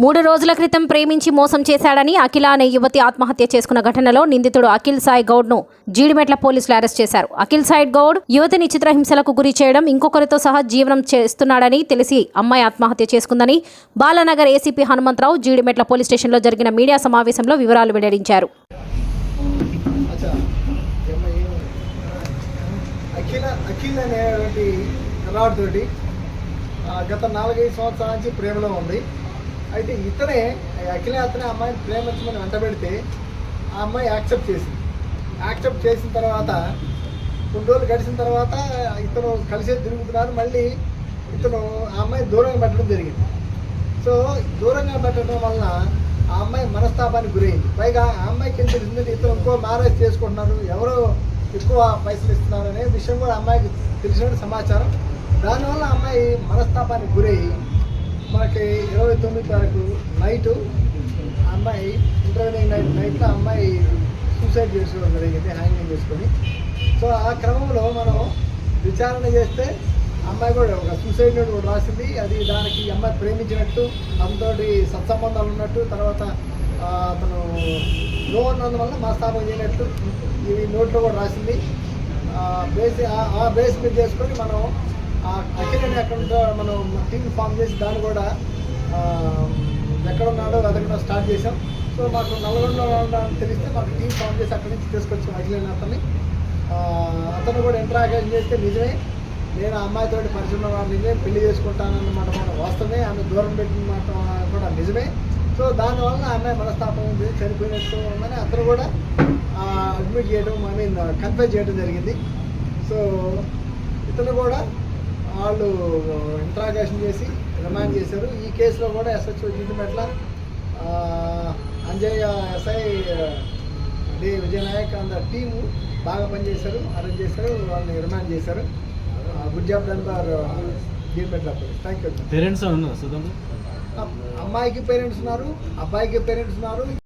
మూడు రోజుల క్రితం ప్రేమించి మోసం చేశాడని అఖిల అనే యువతి ఆత్మహత్య చేసుకున్న ఘటనలో నిందితుడు అఖిల్ సాయి గౌడ్ను జీడిమెట్ల పోలీసులు అరెస్ట్ చేశారు. అఖిల్ సాయి గౌడ్ యువతిని చిత్రహింసలకు గురి చేయడం ఇంకొకరితో సహా జీవనం చేస్తున్నాడని తెలిసి అమ్మాయి ఆత్మహత్య చేసుకుందని బాలానగర్ ఏసీపీ హనుమంతరావు జీడిమెట్ల పోలీస్ స్టేషన్లో జరిగిన మీడియా సమావేశంలో వివరాలు వెల్లడించారు. గత నాలుగైదు సంవత్సరాల నుంచి ప్రేమలో ఉంది. అయితే ఇతనే అఖిల అతనే అమ్మాయిని ప్రేమించమని వెంటబెడితే ఆ అమ్మాయి యాక్సెప్ట్ చేసింది. యాక్సెప్ట్ చేసిన తర్వాత కొన్ని రోజులు గడిచిన తర్వాత ఇతను కలిసే తిరుగుతున్నారు మళ్ళీ ఇతను ఆ అమ్మాయి దూరంగా పెట్టడం జరిగింది. సో దూరంగా పెట్టడం వలన ఆ అమ్మాయి మనస్తాపానికి గురైంది. పైగా ఆ అమ్మాయికి ఏం తెలిసిందంటే ఇతను ఇంకో మ్యారేజ్ చేసుకుంటున్నారు ఎవరో ఎక్కువ పైసలు ఇస్తున్నారు అనే విషయం కూడా అమ్మాయికి తెలిసిన సమాచారం. దానివల్ల అమ్మాయి మనస్తాపానికి గురయ్యి మనకి ఇరవై తొమ్మిది తారీఖు నైటు అమ్మాయి ఇంటర్వ్యూ నైట్ నైట్లో అమ్మాయి సూసైడ్ చేసుకోవడం జరిగింది హ్యాంగింగ్ చేసుకొని. సో ఆ క్రమంలో మనం విచారణ చేస్తే అమ్మాయి కూడా ఒక సూసైడ్ నోట్ కూడా రాసింది. అది దానికి ఈ అమ్మాయి ప్రేమించినట్టు అతనితోటి సత్సంబంధాలు ఉన్నట్టు తర్వాత అతను లో ఉన్నందువల్ల మనస్తాపం చేయనట్టు ఈ నోట్లో కూడా రాసింది. బేస్ ఆ బేస్ మీద చేసుకొని మనం ఆ అఖిలని ఎక్కడ ఉందో మనం టీం ఫామ్ చేసి దాన్ని కూడా ఎక్కడ ఉన్నాడో వెతకడం స్టార్ట్ చేసాం సో మాకు నల్గొండలో ఉన్నాడని తెలిస్తే మాకు టీం ఫామ్ చేసి అక్కడి నుంచి తీసుకొచ్చాం అఖిలని అతన్ని. అతను కూడా ఇంటరాక్షన్ చేస్తే నిజమే. నేను అమ్మాయితో పరిచయం వాడు పెళ్ళి చేసుకుంటానన్నమాట మన వాస్తవమే. ఆమె దూరం పెట్టిన మాట కూడా నిజమే. సో దానివల్ల ఆ అమ్మాయి మనస్తాపం ఉంది చనిపోయినట్టు ఉందని అతను కూడా అడ్మిట్ చేయడం ఐ మీన్ కన్ఫ్యూజ్ చేయడం జరిగింది. సో ఇతను కూడా వాళ్ళు ఇంట్రాగేషన్ చేసి రిమాండ్ చేశారు. ఈ కేసులో కూడా SHO Jeedimetla Anjaiah SI D Vijayanayak అంద టీము బాగా పనిచేశారు అరేంజ్ చేశారు వాళ్ళని రిమాండ్ చేశారు. గుడ్ జాబ్ డన్ బార్ జిడ్డుమెట్ల థ్యాంక్ యూ పేరెంట్స్ అమ్మాయికి పేరెంట్స్ ఉన్నారు అబ్బాయికి పేరెంట్స్ ఉన్నారు.